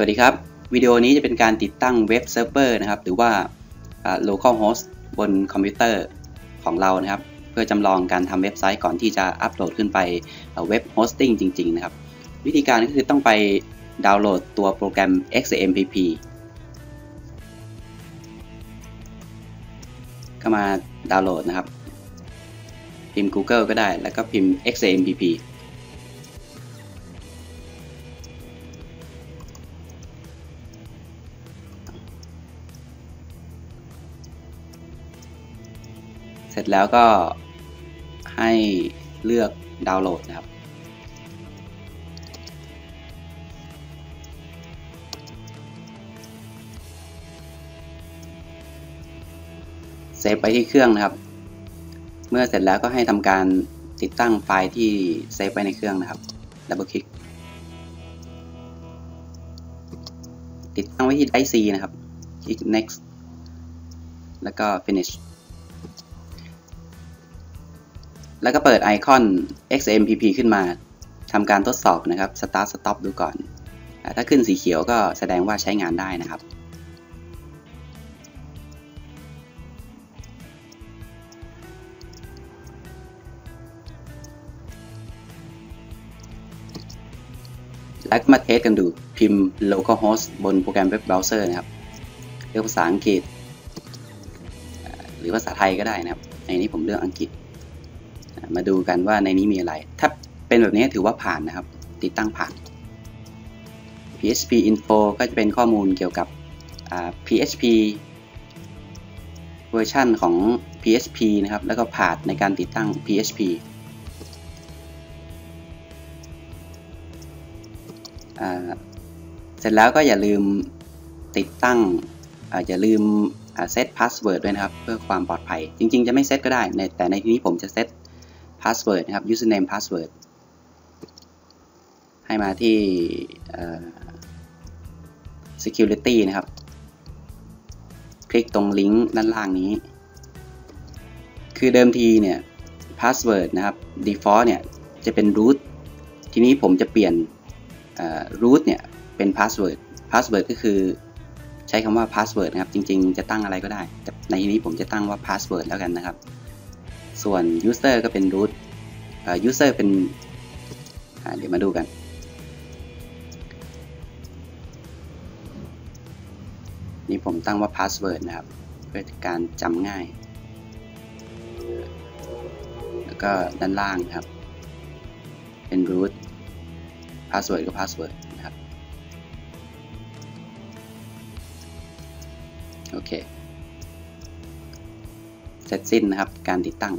สวัสดีครับ วิดีโอนี้จะเป็นการติดตั้งเว็บเซิร์ฟเวอร์นะครับ หรือว่า local host บนคอมพิวเตอร์ของเรานะครับ เพื่อจำลองการทำเว็บไซต์ก่อนที่จะอัปโหลดขึ้นไปเว็บโฮสติ้งจริง ๆ นะครับ วิธีการก็คือต้องไปดาวน์โหลดตัวโปรแกรม XAMPP ก็มาดาวน์โหลดนะครับ พิมพ์ Google ก็ได้ แล้วก็พิมพ์ XAMPP ร็จแล้วก็ให้เลือกดาวน์โหลดนะครับ เซฟไปที่เครื่องนะครับ เมื่อเสร็จแล้วก็ให้ทำการติดตั้งไฟล์ที่เซฟไว้ในเครื่องนะครับดับเบิลคลิก ติดตั้งไว้ที่ไดซีนะครับ คลิก next แล้วก็ finish แล้วก็เปิดไอคอน XMPP ขึ้นมาทำการทดสอบนะครับ start stop ดูก่อน ถ้าขึ้นสีเขียวก็แสดงว่าใช้งานได้นะครับ แล้วก็มาเทสกันดูพิมพ์ localhost บนโปรแกรมเว็บเบราว์เซอร์นะครับ เลือกภาษาอังกฤษ หรือภาษาไทยก็ได้นะครับ ในนี้ผมเลือกอังกฤษ มาดูกันว่าในนี้มีอะไร ถ้าเป็นแบบนี้ถือว่าผ่านนะครับ ติดตั้งผ่าน PHP info ก็จะเป็นข้อมูลเกี่ยวกับ PHP เวอร์ชันของ PHP นะครับ แล้วก็ผ่านในการติดตั้ง PHP เสร็จแล้วก็อย่าลืมติดตั้งอย่าลืมเซตพาสเวิร์ดด้วยนะครับ เพื่อความปลอดภัย จริง ๆ จะไม่เซตก็ได้ แต่ในที่นี้ผมจะเซต พาสเวิร์ดนะครับ username password ให้มาที่ security นะครับ คลิกตรงลิงก์ด้านล่างนี้ คือเดิมทีเนี่ย password นะครับ default เนี่ย จะเป็น root ทีนี้ผมจะเปลี่ยน root เนี่ย เป็น password password ก็คือใช้คำว่า password นะครับ จริง ๆ จะตั้งอะไรก็ได้ แต่ในที่นี้ผมจะตั้งว่า password แล้วกันนะครับ ส่วน user ก็เป็น root user เป็นเดี๋ยวมาดูกัน นี่ผมตั้งว่า password นะครับ เพื่อการจำง่าย แล้วก็ด้านล่างครับ เป็น root password ก็ password นะครับ โอเค เสร็จสิ้นนะครับ การติดตั้ง